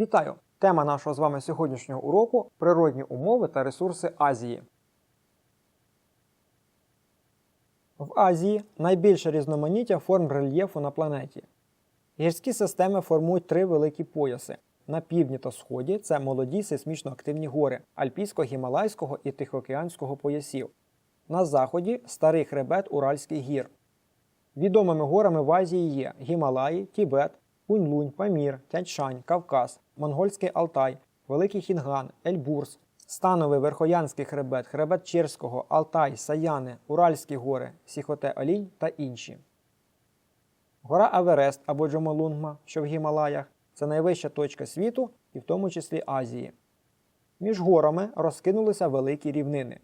Вітаю! Тема нашого з вами сьогоднішнього уроку природні умови та ресурси Азії. В Азії найбільше різноманіття форм рельєфу на планеті. Гірські системи формують три великі пояси. На півдні та сході це молоді сейсмічно активні гори Альпійсько-Гімалайського і Тихоокеанського поясів. На заході старий хребет Уральських гір. Відомими горами в Азії є Гімалаї, Тібет, Кунь-Лунь, Памір, Тяньшань, Кавказ, Монгольський Алтай, Великий Хінган, Ельбурс, Становий Верхоянський хребет, хребет Черського, Алтай, Саяни, Уральські гори, Сіхоте Олінь та інші. Гора Аверест або Джомолунгма, що в Гімалаях, це найвища точка світу і в тому числі Азії. Між горами розкинулися великі рівнини.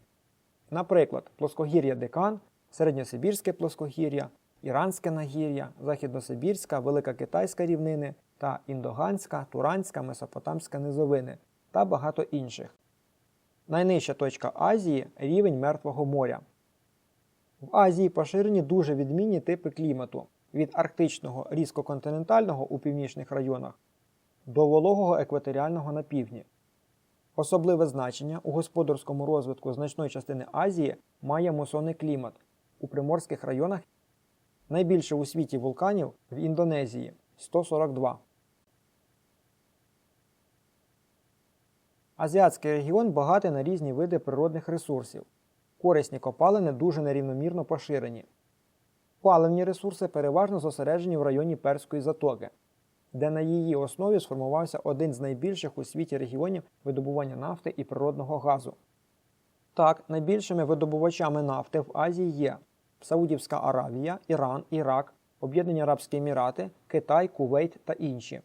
Наприклад, плоскогір'я Декан, Середньосибірське плоскогір'я, Іранське нагір'я, Західносибірська, Велика Китайська рівнини та Індоганська, Туранська, Месопотамська низовини та багато інших. Найнижча точка Азії рівень Мертвого моря. В Азії поширені дуже відмінні типи клімату від арктичного різкоконтинентального у північних районах до вологого екваторіального на півдні. Особливе значення у господарському розвитку значної частини Азії має мусонний клімат у приморських районах. Найбільше у світі вулканів в Індонезії 142. Азіатський регіон багатий на різні види природних ресурсів. Корисні копалини дуже нерівномірно поширені. Паливні ресурси переважно зосереджені в районі Перської затоки, де на її основі сформувався один з найбільших у світі регіонів видобування нафти і природного газу. Так, найбільшими видобувачами нафти в Азії є Саудівська Аравія, Іран, Ірак, Об'єднані Арабські Емірати, Китай, Кувейт та інші.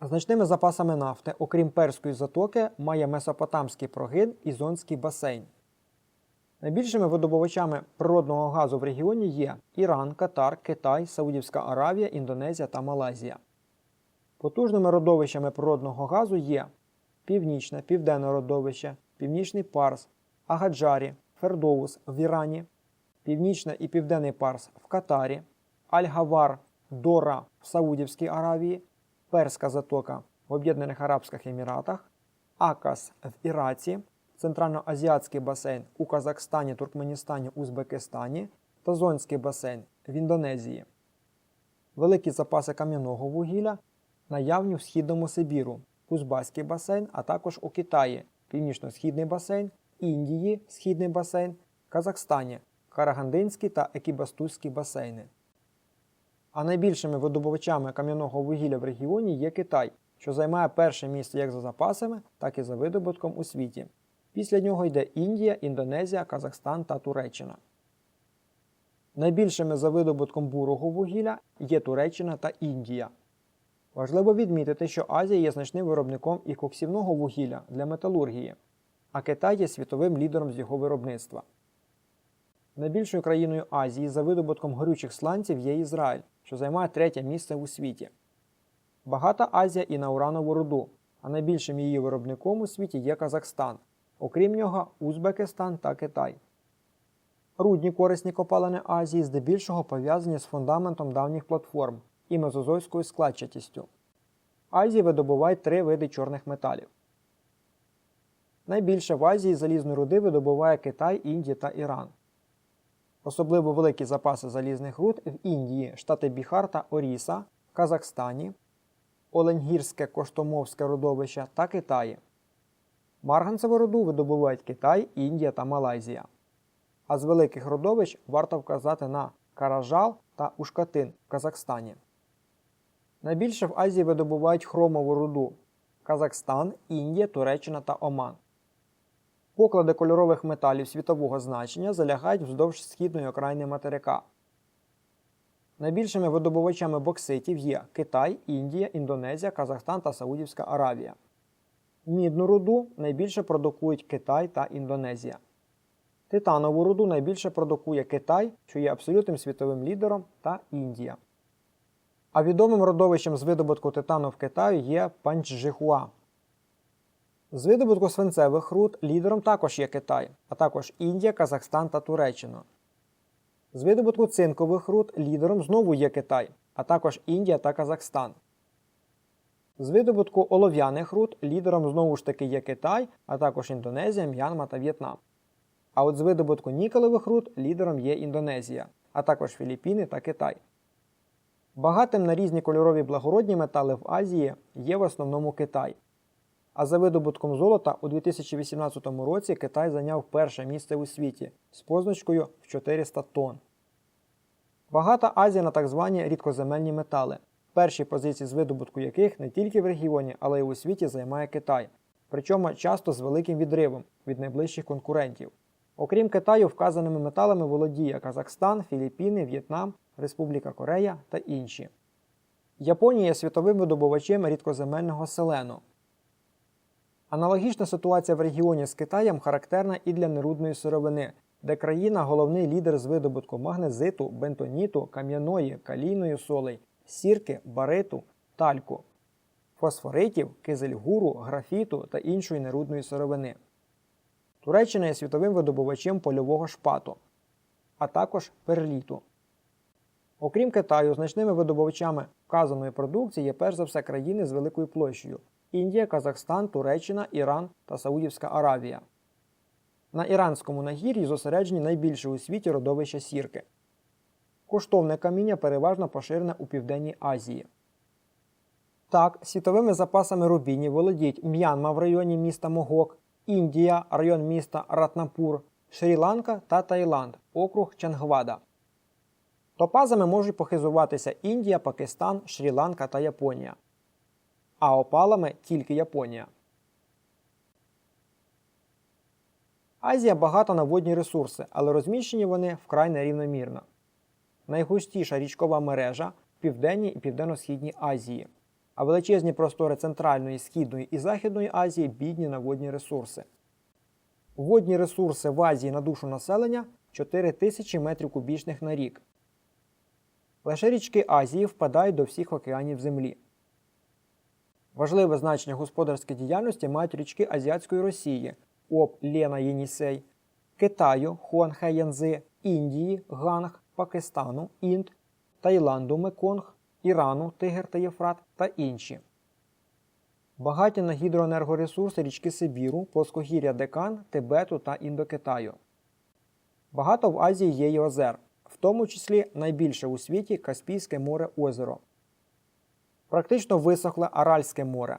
Значними запасами нафти, окрім Перської затоки, має Месопотамський прогин і Зонський басейн. Найбільшими видобувачами природного газу в регіоні є Іран, Катар, Китай, Саудівська Аравія, Індонезія та Малайзія. Потужними родовищами природного газу є Північне, Південне родовище, Північний Парс, Агаджарі, Фердоус в Ірані, Північне і Південний Парс в Катарі, Аль-Гавар, Дора в Саудівській Аравії, Перська затока в Об'єднаних Арабських Еміратах, Акас в Іраці, Центральноазіатський басейн у Казахстані, Туркменістані, Узбекистані та Зонський басейн в Індонезії. Великі запаси кам'яного вугілля наявні в Східному Сибіру, Кузбаський басейн, а також у Китаї, Північно-Східний басейн, Індії, Східний басейн, Казахстані, Карагандинський та Екібастузький басейни. А найбільшими видобувачами кам'яного вугілля в регіоні є Китай, що займає перше місце як за запасами, так і за видобутком у світі. Після нього йде Індія, Індонезія, Казахстан та Туреччина. Найбільшими за видобутком бурого вугілля є Туреччина та Індія. Важливо відмітити, що Азія є значним виробником і коксівного вугілля для металургії, а Китай є світовим лідером з його виробництва. Найбільшою країною Азії за видобутком горючих сланців є Ізраїль, що займає третє місце у світі. Багата Азія і на уранову руду, а найбільшим її виробником у світі є Казахстан, окрім нього Узбекистан та Китай. Рудні корисні копалини Азії здебільшого пов'язані з фундаментом давніх платформ і мезозойською складчатістю. Азії видобувають три види чорних металів. Найбільше в Азії залізної руди видобуває Китай, Індія та Іран. Особливо великі запаси залізних руд в Індії, штати Біхар та Оріса, Казахстані, Оленгірське Коштомовське родовище та Китаї. Марганцеву руду видобувають Китай, Індія та Малайзія. А з великих родовищ варто вказати на Каражал та Ушкатин в Казахстані. Найбільше в Азії видобувають хромову руду Казахстан, Індія, Туреччина та Оман. Поклади кольорових металів світового значення залягають вздовж східної окраїни материка. Найбільшими видобувачами бокситів є Китай, Індія, Індонезія, Казахстан та Саудівська Аравія. Мідну руду найбільше продукують Китай та Індонезія. Титанову руду найбільше продукує Китай, що є абсолютним світовим лідером, та Індія. А відомим родовищем з видобутку титану в Китаї є Панчжихуа. З видобутку свинцевих руд лідером також є Китай, а також Індія, Казахстан та Туреччина. З видобутку цинкових руд лідером знову є Китай, а також Індія та Казахстан. З видобутку олов'яних руд лідером знову ж таки є Китай, а також Індонезія, М'янма та В'єтнам. А от з видобутку нікелевих руд лідером є Індонезія, а також Філіппіни та Китай. Багатим на різні кольорові благородні метали в Азії є в основному Китай. А за видобутком золота у 2018 році Китай зайняв перше місце у світі з позначкою в 400 тонн. Багата Азія на так звані рідкоземельні метали, перші позиції з видобутку яких не тільки в регіоні, але й у світі займає Китай, причому часто з великим відривом від найближчих конкурентів. Окрім Китаю, вказаними металами володіє Казахстан, Філіппіни, В'єтнам, Республіка Корея та інші. Японія є світовим видобувачем рідкоземельного селену. Аналогічна ситуація в регіоні з Китаєм характерна і для нерудної сировини, де країна головний лідер з видобутку магнезиту, бентоніту, кам'яної, калійної солей, сірки, бариту, тальку, фосфоритів, кизельгуру, графіту та іншої нерудної сировини. Туреччина є світовим видобувачем польового шпату, а також перліту. Окрім Китаю, значними видобувачами вказаної продукції є перш за все країни з великою площею Індія, Казахстан, Туреччина, Іран та Саудівська Аравія. На іранському нагір'ї зосереджені найбільше у світі родовища сірки. Коштовне каміння переважно поширене у Південній Азії. Так, світовими запасами рубінів володіють М'янма в районі міста Могок, Індія, район міста Ратнапур, Шрі-Ланка та Таїланд, округ Чангвада. Топазами можуть похизуватися Індія, Пакистан, Шрі-Ланка та Японія. А опалами тільки Японія. Азія багата на водні ресурси, але розміщені вони вкрай нерівномірно. Найгустіша річкова мережа в Південній і Південно-Східній Азії, а величезні простори Центральної, Східної і Західної Азії бідні на водні ресурси. Водні ресурси в Азії на душу населення 4 тисячі метрів кубічних на рік. Лише річки Азії впадають до всіх океанів Землі. Важливе значення господарської діяльності мають річки Азіатської Росії Об Лена Єнісей, Китаю Хуанхе Янзи, Індії, Ганг, Пакистану, Інд, Таїланду Меконг, Ірану Тигр та Єфрат та інші. Багаті на гідроенергоресурси річки Сибіру, плоскогір'я Декан, Тибету та Індокитаю. Багато в Азії є й озер, в тому числі найбільше у світі Каспійське море озеро. Практично висохле Аральське море.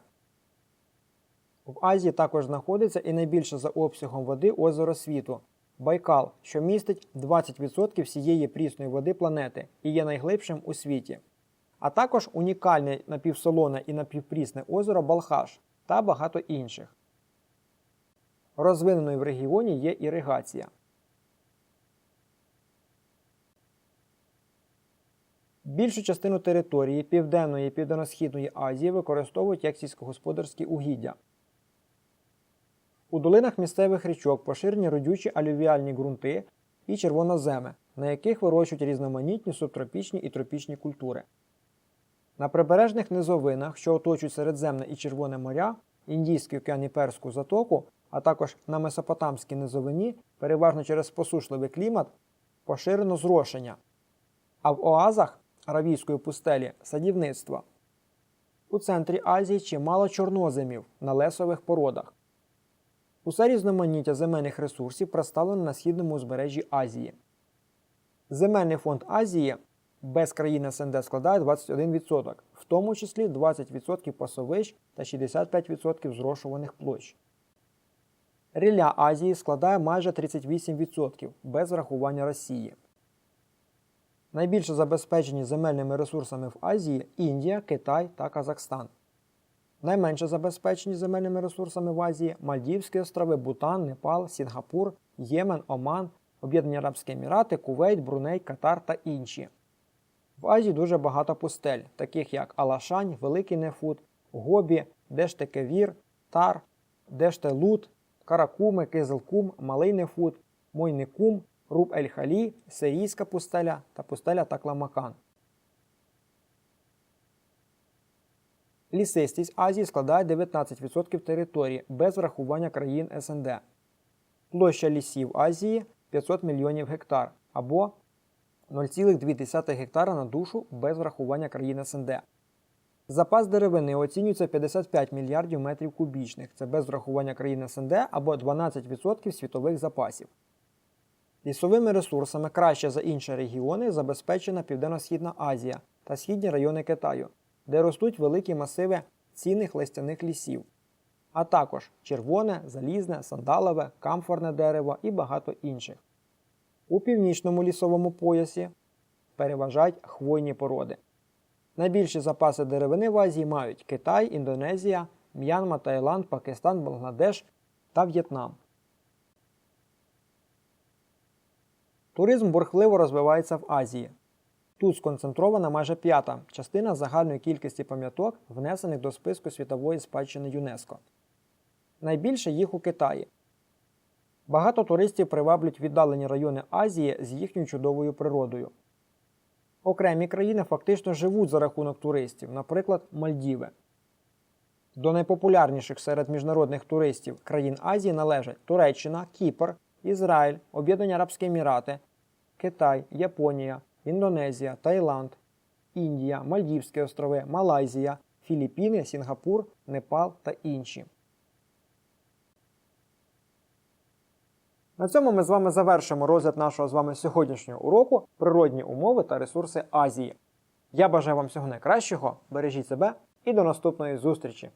В Азії також знаходиться і найбільше за обсягом води озеро світу Байкал, що містить 20% всієї прісної води планети і є найглибшим у світі. А також унікальне напівсолоне і напівпрісне озеро Балхаш та багато інших. Розвиненою в регіоні є іригація. Більшу частину території Південної і Південно-Східної Азії використовують як сільськогосподарські угіддя. У долинах місцевих річок поширені родючі алювіальні ґрунти і червоноземи, на яких вирощують різноманітні субтропічні і тропічні культури. На прибережних низовинах, що оточують Середземне і Червоне моря, Індійський океан і Перську затоку, а також на Месопотамській низовині, переважно через посушливий клімат, поширено зрошення, а в оазах Аравійської пустелі садівництва. У центрі Азії чимало чорноземів на лесових породах. Усе різноманіття земельних ресурсів представлено на східному узбережжі Азії. Земельний фонд Азії без країни СНД складає 21%, в тому числі 20% пасовищ та 65% зрошуваних площ. Рілля Азії складає майже 38% без врахування Росії. Найбільше забезпечені земельними ресурсами в Азії Індія, Китай та Казахстан. Найменше забезпечені земельними ресурсами в Азії Мальдівські острови, Бутан, Непал, Сінгапур, Ємен, Оман, Об'єднані Арабські Емірати, Кувейт, Бруней, Катар та інші. В Азії дуже багато пустель, таких як Алашань, Великий Нефут, Гобі, Дештекевір, Тар, Дештелут, Каракуми, Кизилкум, Малий Нефут, Мойникум, Руб Ель-Халі, Сирійська пустеля та пустеля Такламакан. Лісистість Азії складає 19% території без врахування країн СНД. Площа лісів Азії 500 мільйонів гектар або 0,2 гектара на душу без врахування країн СНД. Запас деревини оцінюється 55 мільярдів метрів кубічних. Це без врахування країн СНД або 12% світових запасів. Лісовими ресурсами краще за інші регіони забезпечена Південно-Східна Азія та східні райони Китаю, де ростуть великі масиви цінних листяних лісів, а також червоне, залізне, сандалове, камфорне дерево і багато інших. У північному лісовому поясі переважають хвойні породи. Найбільші запаси деревини в Азії мають Китай, Індонезія, М'янма, Таїланд, Пакистан, Бангладеш та В'єтнам. Туризм бурхливо розвивається в Азії. Тут сконцентрована майже п'ята частина загальної кількості пам'яток, внесених до списку світової спадщини ЮНЕСКО. Найбільше їх у Китаї. Багато туристів приваблюють віддалені райони Азії з їхньою чудовою природою. Окремі країни фактично живуть за рахунок туристів, наприклад, Мальдіви. До найпопулярніших серед міжнародних туристів країн Азії належать Туреччина, Кіпр, Ізраїль, Об'єднані Арабські Емірати, Китай, Японія, Індонезія, Таїланд, Індія, Мальдівські острови, Малайзія, Філіппіни, Сінгапур, Непал та інші. На цьому ми з вами завершимо розгляд нашого з вами сьогоднішнього уроку природні умови та ресурси Азії. Я бажаю вам всього найкращого, бережіть себе і до наступної зустрічі!